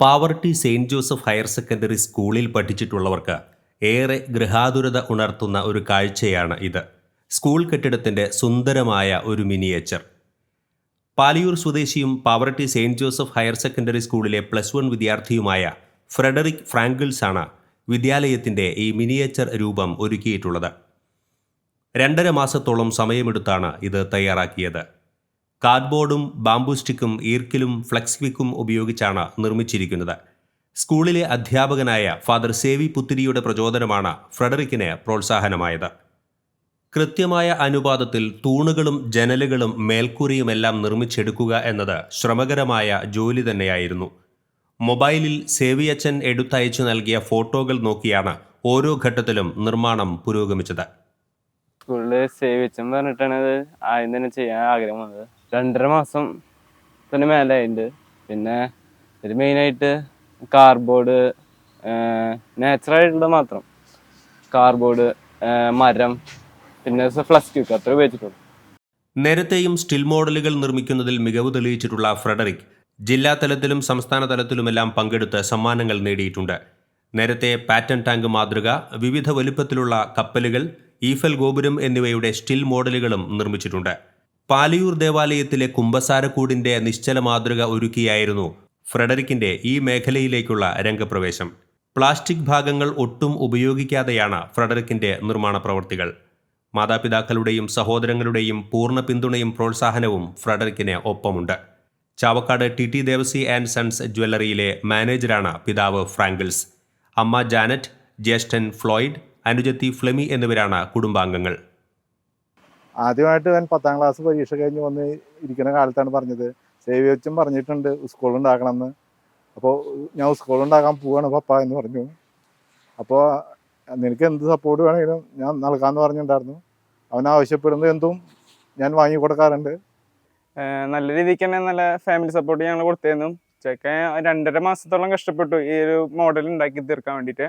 Pavaratty Saint Joseph higher secondary സ്കൂളിൽ പഠിച്ചിട്ടുള്ളവർക്ക് ഏറെ ഗൃഹാതുരത ഉണർത്തുന്ന ഒരു കാഴ്ചയാണ് ഇത്. സ്കൂൾ കെട്ടിടത്തിന്റെ സുന്ദരമായ ഒരു മിനിയേച്ചർ. പാലിയൂർ സ്വദേശിയും Pavaratty Saint Joseph higher secondary സ്കൂളിലെ പ്ലസ് വൺ വിദ്യാർത്ഥിയുമായ ഫ്രെഡറിക് ഫ്രാങ്കിൾസ് ആണ് വിദ്യാലയത്തിന്റെ ഈ മിനിയേച്ചർ രൂപം ഒരുക്കിയിട്ടുള്ളത്. രണ്ടര മാസത്തോളം സമയമെടുത്താണ് ഇത് തയ്യാറാക്കിയത്. കാർഡ്ബോർഡും ബാംബു സ്റ്റിക്കും ഈർക്കിലും ഫ്ലെക്സ് ക്വിക്കും ഉപയോഗിച്ചാണ് നിർമ്മിച്ചിരിക്കുന്നത്. സ്കൂളിലെ അധ്യാപകനായ ഫാദർ സേവി പുത്തിരിയുടെ പ്രചോദനമാണ് ഫ്രെഡറിക്കിന് പ്രോത്സാഹനമായത്. കൃത്യമായ അനുപാതത്തിൽ തൂണുകളും ജനലുകളും മേൽക്കൂരയുമെല്ലാം നിർമ്മിച്ചെടുക്കുക എന്നത് ശ്രമകരമായ ജോലി തന്നെയായിരുന്നു. മൊബൈലിൽ സേവിയച്ചൻ എടുത്തയച്ചു നൽകിയ ഫോട്ടോകൾ നോക്കിയാണ് ഓരോ ഘട്ടത്തിലും നിർമ്മാണം പുരോഗമിച്ചത്. സ്കൂളിൽ സേവിച്ചൻ പറഞ്ഞിട്ടാണ് അത് ആദ്യം തന്നെ ചെയ്യാൻ ആഗ്രഹം വന്നത്. രണ്ടര മാസം തന്നെ മേലെ പിന്നെ ഇത് മെയിനായിട്ട് കാർബോർഡ് നാച്ചുറലായിട്ടുള്ളത് മാത്രം. കാർബോർഡ് മരം പിന്നെ ഫ്ലസ് ക്യൂക്ക് അത്ര ഉപയോഗിച്ചിട്ടുള്ളൂ. നേരത്തെയും സ്റ്റിൽ മോഡലുകൾ നിർമ്മിക്കുന്നതിൽ മികവ് തെളിയിച്ചിട്ടുള്ള ഫ്രെഡറിക് ജില്ലാ തലത്തിലും സംസ്ഥാന തലത്തിലുമെല്ലാം പങ്കെടുത്ത് സമ്മാനങ്ങൾ നേടിയിട്ടുണ്ട്. നേരത്തെ പാറ്റൺ ടാങ്ക് മാതൃക വിവിധ വലുപ്പത്തിലുള്ള കപ്പലുകൾ ഈഫൽ ഗോപുരം എന്നിവയുടെ സ്റ്റിൽ മോഡലുകളും നിർമ്മിച്ചിട്ടുണ്ട്. പാലിയൂർ ദേവാലയത്തിലെ കുംഭസാരക്കൂടിന്റെ നിശ്ചല മാതൃക ഒരുക്കിയായിരുന്നു ഫ്രെഡറിക്കിന്റെ ഈ മേഖലയിലേക്കുള്ള രംഗപ്രവേശം. പ്ലാസ്റ്റിക് ഭാഗങ്ങൾ ഒട്ടും ഉപയോഗിക്കാതെയാണ് ഫ്രെഡറിക്കിന്റെ നിർമ്മാണ പ്രവൃത്തികൾ. മാതാപിതാക്കളുടെയും സഹോദരങ്ങളുടെയും പൂർണ പിന്തുണയും പ്രോത്സാഹനവും ഫ്രെഡറിക്കിന് ഒപ്പമുണ്ട്. Chavakkad T T Devassy and sons ജ്വല്ലറിയിലെ മാനേജരാണ് പിതാവ് ഫ്രാങ്കിൾസ്. അമ്മ ജാനറ്റ് ജ്യേഷ്ഠൻ ഫ്ലോയിഡ് അനുജത്തി ഫ്ലെമി എന്നിവരാണ് കുടുംബാംഗങ്ങൾ. ആദ്യമായിട്ട് ഞാൻ പത്താം ക്ലാസ് പരീക്ഷ കഴിഞ്ഞ് വന്ന് ഇരിക്കുന്ന കാലത്താണ് പറഞ്ഞത്. സേവിയച്ചൻ പറഞ്ഞിട്ടുണ്ട് സ്കൂൾ ഉണ്ടാക്കണമെന്ന് അപ്പോൾ ഞാൻ സ്കൂൾ ഉണ്ടാക്കാൻ പോവാണ് പപ്പ എന്ന് പറഞ്ഞു. അപ്പോൾ നിനക്ക് എന്ത് സപ്പോർട്ട് വേണമെങ്കിലും ഞാൻ നൽകാമെന്ന് പറഞ്ഞിട്ടുണ്ടായിരുന്നു. അവൻ ആവശ്യപ്പെടുന്നത് എന്തും ഞാൻ വാങ്ങി കൊടുക്കാറുണ്ട്. നല്ല രീതിക്ക് തന്നെ നല്ല ഫാമിലി സപ്പോർട്ട് ഞങ്ങൾ കൊടുത്തിരുന്നു. ചെക്കൻ രണ്ടര മാസത്തോളം കഷ്ടപ്പെട്ടു ഈ ഒരു മോഡൽ ഉണ്ടാക്കി തീർക്കാൻ വേണ്ടിയിട്ട്.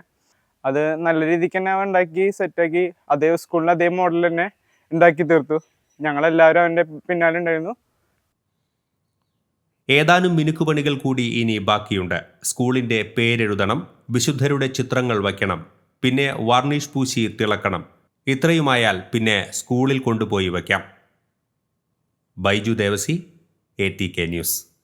അത് നല്ല രീതിക്ക് തന്നെ അവൻ ഉണ്ടാക്കി സെറ്റാക്കി അതേ സ്കൂളിൽ അതേ മോഡൽ തന്നെ ഉണ്ടാക്കി തീർത്തു. ഞങ്ങളെല്ലാവരും അവന്റെ പിന്നാലെ ഉണ്ടായിരുന്നു. ഏതാനും മിനുക്കുപണികൾ കൂടി ഇനി ബാക്കിയുണ്ട്. സ്കൂളിന്റെ പേരെഴുതണം വിശുദ്ധരുടെ ചിത്രങ്ങൾ വയ്ക്കണം പിന്നെ വാർണിഷ് പൂശി തിളക്കണം. ഇത്രയുമായാൽ പിന്നെ സ്കൂളിൽ കൊണ്ടുപോയി വയ്ക്കാം. Baiju Devassy A T K news.